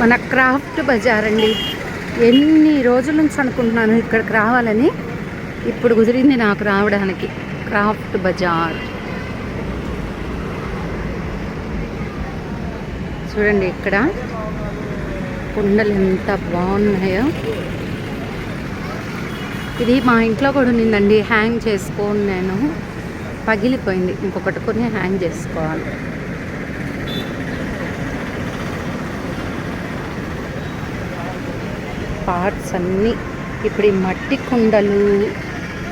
మన క్రాఫ్ట్ బజార్ అండి. ఎన్ని రోజుల నుంచి అనుకుంటున్నాను ఇక్కడికి రావాలని. ఇప్పుడు కుదిరింది నాకు రావడానికి. Craft bazaar. చూడండి ఇక్కడ. కుండలు ఎంత బాగున్నాయో. ఇది మా ఇంట్లో కూడా ఉన్నిందండి. హ్యాంగ్ చేసుకోని నేను. పగిలిపోయింది. ఇంకొకటి కొన్ని హ్యాంగ్ చేసుకోవాలి. పార్ట్స్ అన్నీ ఇప్పుడు ఈ మట్టి కుండలు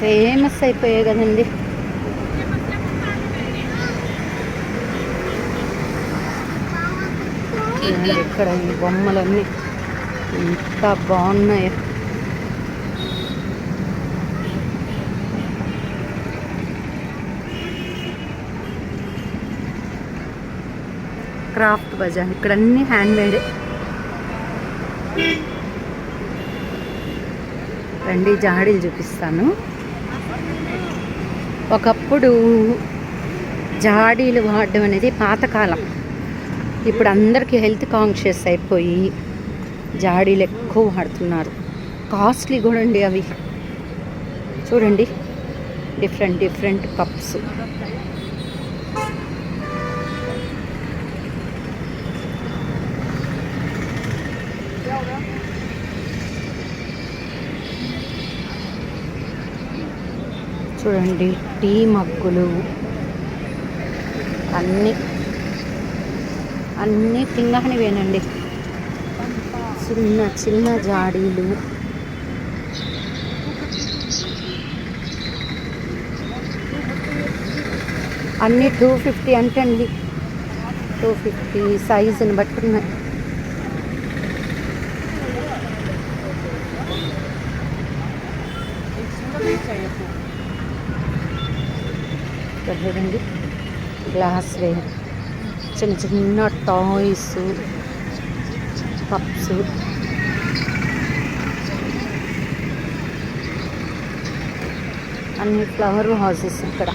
ఫేమస్ అయిపోయాయి కదండి. ఇక్కడ ఈ బొమ్మలన్నీ? ఎంత బాగున్నాయో. Craft bazaar. ఇక్కడ అన్ని హ్యాండ్ మేడే రండి జాడీలు చూపిస్తాను. ఒకప్పుడు జాడీలు వాడడం అనేది పాతకాలం. ఇప్పుడు అందరికీ హెల్త్ కాన్షియస్ అయిపోయి జాడీలు ఎక్కువ వాడుతున్నారు. కాస్ట్లీ కూడా అండి అవి. చూడండి డిఫరెంట్ డిఫరెంట్ కప్స్. చూడండి టీ మగ్గులు. అన్నీ. అన్నీ తింగానివేనండి చిన్న చిన్న జాడీలు. అన్నీ టూ ఫిఫ్టీ అంటే అండి టూ ఫిఫ్టీ సైజుని బట్టి ఉన్నాయి ఇక్కడ చూడండి గ్లాస్ వే చిన్న చిన్న టాయ్స్ కప్స్. అన్ని ఫ్లవర్ హౌసెస్ ఇక్కడ.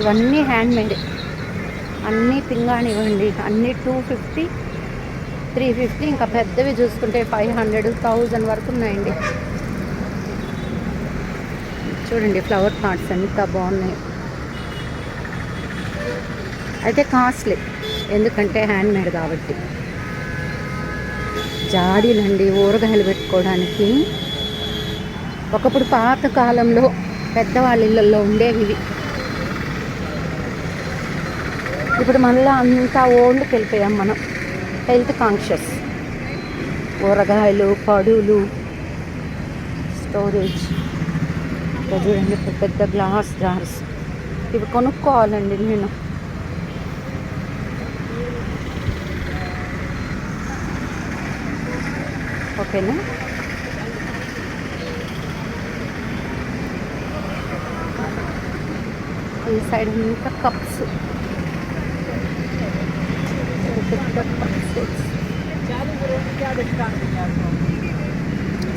ఇవన్నీ హ్యాండ్ మేడ్ అన్నీ పింగానివ్వండి అన్నీ టూ ఫిఫ్టీ త్రీ ఫిఫ్టీ ఇంకా పెద్దవి చూసుకుంటే ఫైవ్ హండ్రెడ్ థౌజండ్ వరకు ఉన్నాయండి. చూడండి ఫ్లవర్ పార్ట్స్ ఎంత బాగున్నాయి. అయితే కాస్ట్లీ. ఎందుకంటే హ్యాండ్మేడ్ కాబట్టి. జాడీలండి ఊరగాయలు పెట్టుకోవడానికి. ఒకప్పుడు పాత కాలంలో పెద్దవాళ్ళ ఇళ్ళల్లో ఉండేవి. ఇవి ఇప్పుడు మళ్ళీ అంతా ఓల్డ్కి వెళ్ళిపోయాం మనం. Health conscious. ఊరగాయలు పడులు స్టోరేజ్. ఇక్కడ చూడండి పెద్ద పెద్ద గ్లాస్ జార్స్. ఇవి కొనుక్కోవాలండి నేను. ఓకేనా ఈ సైడ్ ఇంకా కప్స్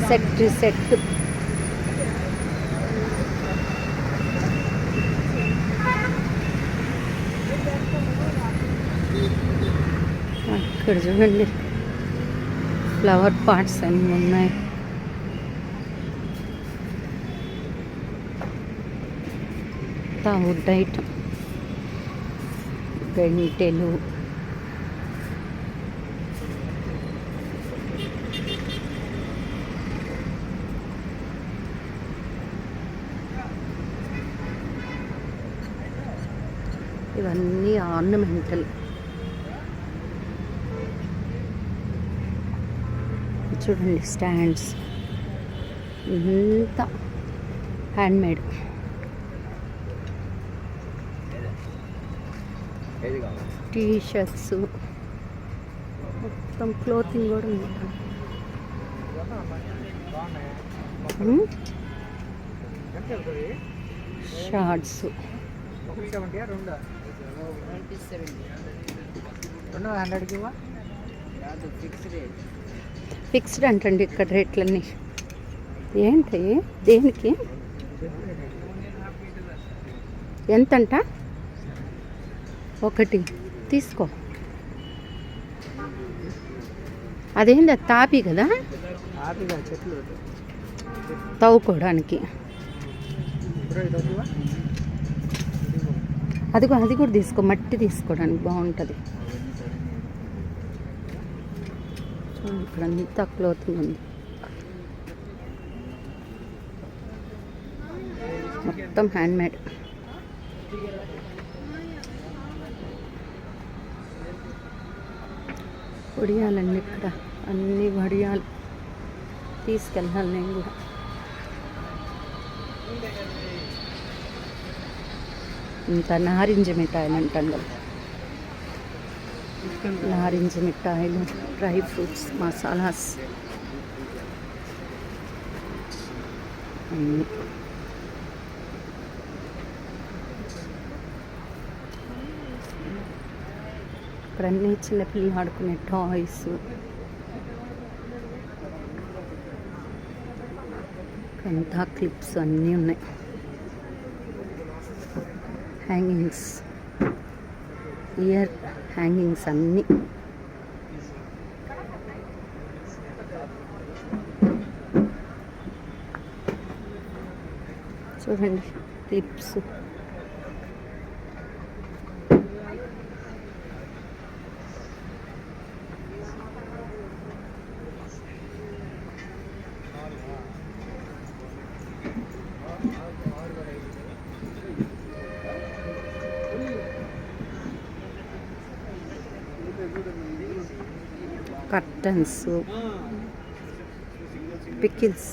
సెట్ సెట్ ఇక్కడ చూడండి ఫ్లవర్ పాట్స్ అన్నీ ఉన్నాయి. వుడ్ ఐటమ్ గంటెలు. ఇవన్నీ ఆర్నమెంటల్. చూడండి స్టాండ్స్ ఇంత హ్యాండ్మేడ్ టీ షర్ట్స్ మొత్తం క్లోతింగ్ కూడా ఉంది. షార్ట్స్ రెండు? హండ్రెడ్కి ఇవ్వ ఫిక్స్డ్ అంటండి ఇక్కడ రేట్లన్నీ. ఏంటి? దేనికి? ఎంతంట? ఒకటి. తీసుకో. అదేంది? అది తాపి కదా? తవ్వుకోవడానికి. అది అది కూడా తీసుకో. మట్టి తీసుకోవడానికి బాగుంటుంది. చూడండి ఇక్కడ అంతా క్లోతింగ్ ఉంది మొత్తం హ్యాండ్ మేడ్ వడియాలండి ఇక్కడ అన్ని వడియాలు. తీసుకెళ్ళాలి నేను కూడా. ఇంత నారింజ మిఠాయిలు అంటాం కదా నారింజ మిఠాయిలు డ్రై ఫ్రూట్స్ మసాలాస్. అన్నీ. ఇక్కడ అన్ని చిన్నపిల్లలు ఆడుకునే టాయ్స్. అంతా క్లిప్స్ అన్నీ ఉన్నాయి. హ్యాంగింగ్స్ ఇయర్ హ్యాంగింగ్స్ అన్నీ. చూడండి క్లిప్స్ కర్టన్స్ పికిల్స్.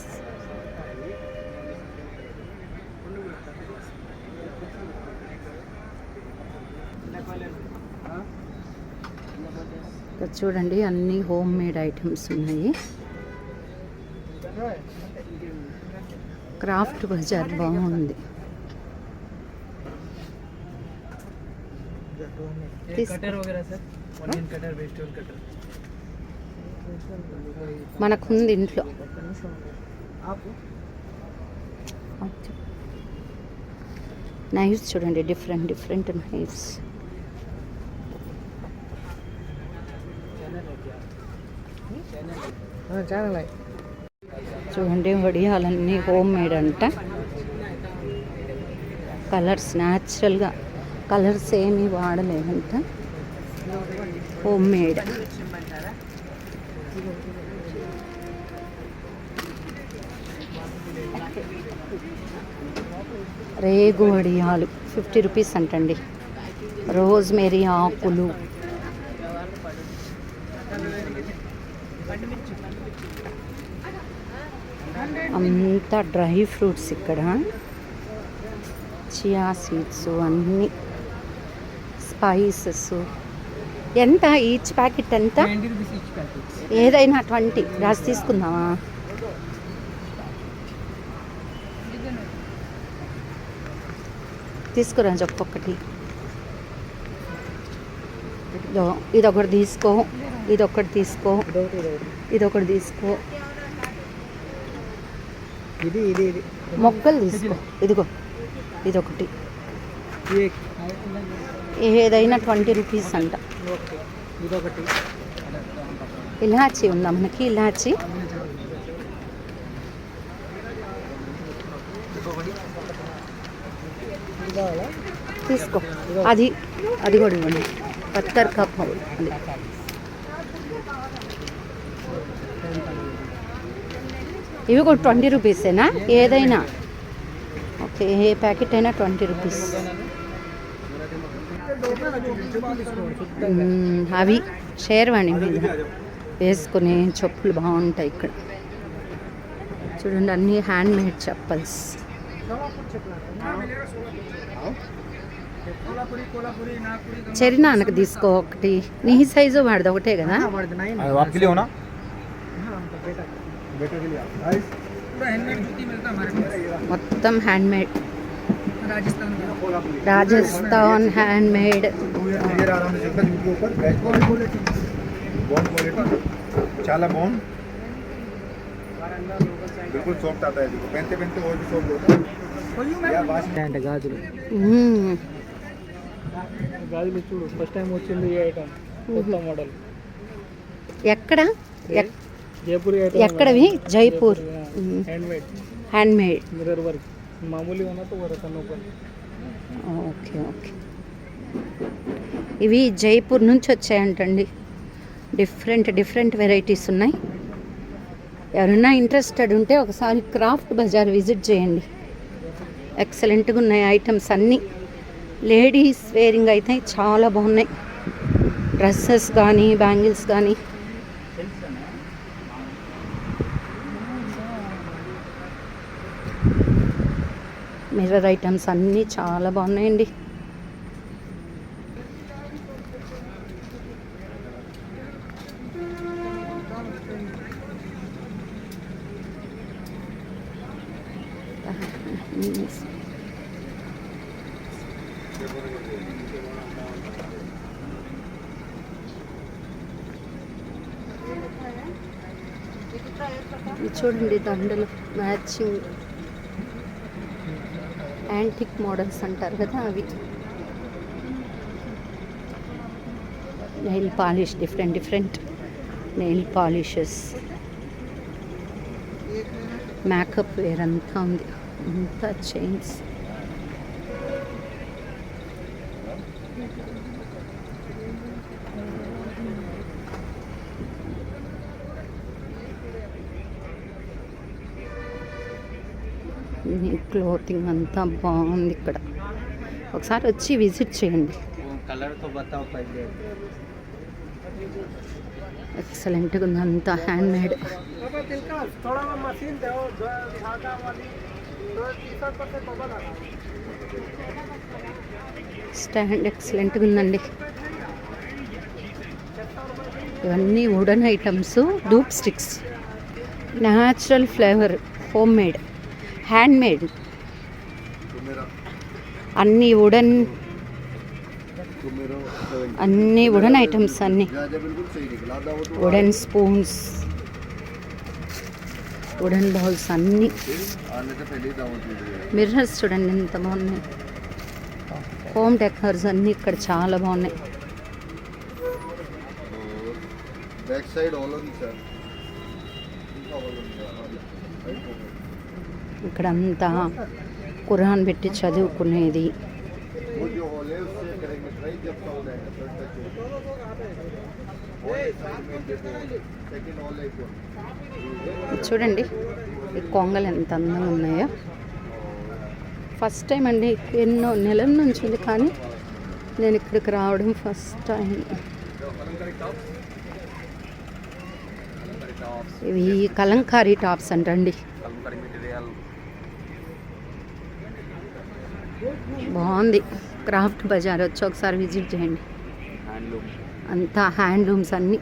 చూడండి అన్ని హోమ్ మేడ్ ఐటమ్స్ ఉన్నాయి. క్రాఫ్ట్ బజార్ బాగుంది. Cutter వగేరా sir? కటర్ మనకుంది ఇంట్లో. నైఫ్స్ చూడండి డిఫరెంట్ డిఫరెంట్ నైఫ్స్ చూడండి వడియాలన్నీ హోమ్ మేడ్ అంట. కలర్స్ న్యాచురల్గా కలర్స్ ఏమీ వాడలేదంట. Home made. రేగు వడియాలు ఫిఫ్టీ రూపీస్ అంటండి. రోజ్ మేరీ ఆకులు. అంతా డ్రై ఫ్రూట్స్ ఇక్కడ. చియా సీడ్స్ అన్నీ. స్పైసెస్. ఎంత ఈచ్ ప్యాకెట్ ఎంత? ఏదైనా ట్వంటీ. రాసి తీసుకుందామా? తీసుకురా ఒక్కొక్కటి ఇది ఒకటి తీసుకో. ఇది ఒకటి తీసుకో. ఇది ఒకటి తీసుకో. ఇది ఇది ఇది. మొక్కలు తీసుకో. ఇదిగో. ఇది ఒకటి ఏదైనా ట్వంటీ రూపీస్ అంట. ఇలాచి ఉందా మనకి? ఇలాచి. తీసుకో. అది అది కూడా ఇవ్వండి. పత్తర్ కప్ అది. ఇవి కూడా ట్వంటీ రూపీసేనా? ఏదైనా. ఓకే ఏ ప్యాకెట్ అయినా ట్వంటీ రూపీస్. అవి షేర్వాణి మీద వేసుకునే చెప్పులు బాగుంటాయి ఇక్కడ. చూడండి అన్ని హ్యాండ్ మేడ్ చెప్పల్స్ చెరినాన్నకు తీసుకో ఒకటి. నీ సైజు వాడిది ఒకటే కదా? మొత్తం హ్యాండ్ మేడ్ राजस्थान में రాజస్థాన్ హ్యాండ్ మేడ్ क्लियर आराम से चलता जूट के ऊपर बैक बॉन क्वालिटी बॉन क्वालिटी చాలా బాగుంది बिल्कुल सॉफ्ट आता है देखो पहनते पहनते और भी सॉफ्ट होता है या वाश అంటే గాజులు గాజులు చూడు ఫస్ట్ టైం వచ్చింది ఈ ఐటమ్ కొత్త మోడల్ ఎక్కడ ఎక్- Jaipur ఎక్కడవి Jaipur handmade handmade mirror work మామూలు ఓకే ఓకే. ఇవి జైపూర్ నుంచి వచ్చాయంటండి. డిఫరెంట్ డిఫరెంట్ వెరైటీస్ ఉన్నాయి. ఎవరైనా ఇంట్రెస్టెడ్ ఉంటే ఒకసారి క్రాఫ్ట్ బజార్ విజిట్ చేయండి. ఎక్సలెంట్గా ఉన్నాయి ఐటమ్స్ అన్నీ. లేడీస్ వేరింగ్ అయితే చాలా బాగున్నాయి. డ్రెస్సెస్ కానీ బ్యాంగిల్స్ కానీ. మిర్రర్ ఐటమ్స్ అన్నీ చాలా బాగున్నాయండి. చూడండి దండలు మ్యాచింగ్. యాంటిక్ మోడల్స్ అంటారు కదా అవి. Nail polish different different nail polishes makeup wear అంతా ఉంది. అంతా చైన్స్ క్లోతింగ్ అంతా బాగుంది ఇక్కడ. ఒకసారి వచ్చి విజిట్ చేయండి. ఎక్సలెంట్గా ఉంది అంతా హ్యాండ్ మేడ్ స్టాండ్ ఎక్సలెంట్గా ఉందండి. ఇవన్నీ wooden items dhoop sticks natural flavour home made handmade. అన్నీ వుడన్ అన్నీ వుడన్ ఐటమ్స్ అన్నీ. వుడన్ స్పూన్స్ వుడన్ బౌల్స్ అన్నీ. మిర్రర్స్ చూడండి ఎంత బాగున్నాయి. హోమ్ టెక్నర్స్ అన్నీ ఇక్కడ చాలా బాగున్నాయి. బ్యాక్ సైడ్ ఆల్ ఉంది సార్. ఇక్కడంతా కురాన్ పెట్టి చదువుకునేది. చూడండి ఈ కొంగలు ఎంత అందంగా ఉన్నాయో. ఫస్ట్ టైం అండి ఎన్నో నెలల నుంచి ఉంది కానీ నేను ఇక్కడికి రావడం ఫస్ట్ టైం. ఇవి కలంకారీ టాప్స్ అంటండి. బాగుంది. క్రాఫ్ట్ బజార్ వచ్చి ఒకసారి విజిట్ చేయండి. అంతా హ్యాండ్లూమ్స్ అన్నీ.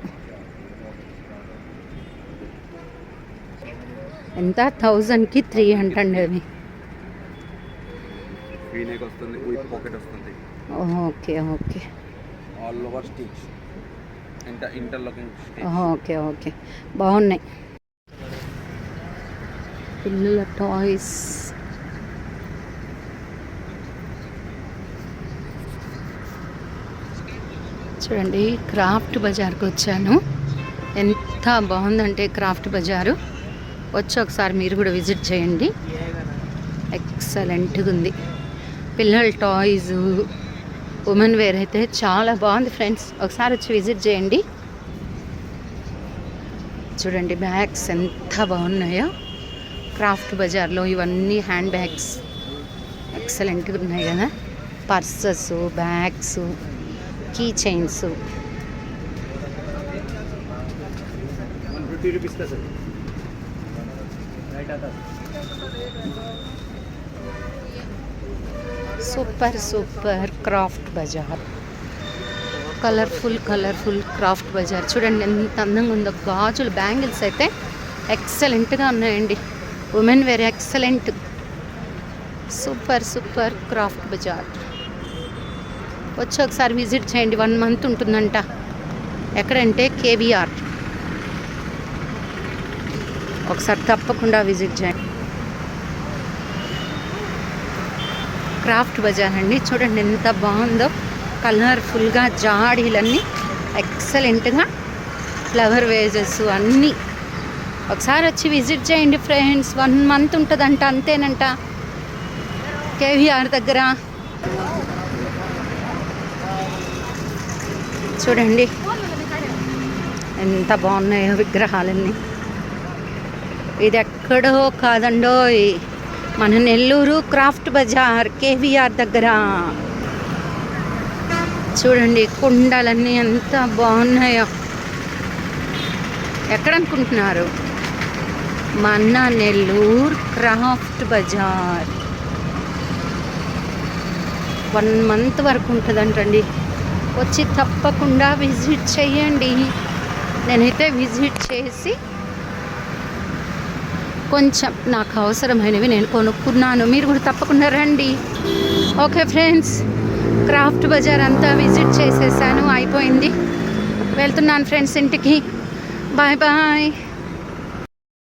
ఎంత? థౌజండ్కి త్రీ అంటండి అవి. Okay okay. Okay okay. బాగున్నాయి. పిల్లల టాయ్స్. చూడండి క్రాఫ్ట్ బజార్కి వచ్చాను. ఎంత బాగుందంటే క్రాఫ్ట్ బజారు. వచ్చి ఒకసారి మీరు కూడా విజిట్ చేయండి. ఎక్సలెంట్గా ఉంది. పిల్లల టాయ్స్ ఉమెన్ వేర్ అయితే చాలా బాగుంది ఫ్రెండ్స్. ఒకసారి వచ్చి విజిట్ చేయండి. చూడండి బ్యాగ్స్ ఎంత బాగున్నాయో. క్రాఫ్ట్ బజార్లో ఇవన్నీ హ్యాండ్ బ్యాగ్స్. ఎక్సలెంట్గా ఉన్నాయి కదా. Purses bags key chains super super craft bazaar colourful colourful craft bazaar చూడండి ఎంత అందంగా ఉందో. గాజులు బ్యాంగిల్స్ అయితే ఎక్సలెంట్గా ఉన్నాయండి. Women wear excellent super super craft bazaar వచ్చి ఒకసారి విజిట్ చేయండి. వన్ మంత్ ఉంటుందంట. ఎక్కడంటే కేబీఆర్ ఒకసారి తప్పకుండా విజిట్ చేయండి. క్రాఫ్ట్ బజార్ అండి. చూడండి ఎంత బాగుందో. కలర్ఫుల్గా జాడీలన్నీ ఎక్సలెంట్గా ఫ్లవర్ వేజెస్ అన్నీ. ఒకసారి వచ్చి విజిట్ చేయండి ఫ్రెండ్స్. వన్ మంత్ ఉంటుందంట అంతేనంట. కేవీఆర్ దగ్గర. చూడండి. ఎంత బాగున్నాయో విగ్రహాలన్నీ. ఇది ఎక్కడో కాదండోయ్ మన నెల్లూరు క్రాఫ్ట్ బజార్ కేవీఆర్ దగ్గర. చూడండి కుండలన్నీ ఎంత బాగున్నాయో. ఎక్కడనుకుంటున్నారు? మన Nellore craft bazaar. One month వరకు ఉంటుందంటండి. వచ్చి తప్పకుండా విజిట్ చేయండి. నేనైతే విజిట్ చేసి కొంచెం నాకు అవసరమైనవి నేను కొనుక్కున్నాను. మీరు కూడా తప్పకుండా రండి. ఓకే ఫ్రెండ్స్ క్రాఫ్ట్ బజార్ అంతా విజిట్ చేసేసాను. అయిపోయింది. వెళ్తున్నాను ఫ్రెండ్స్ ఇంటికి. Bye bye.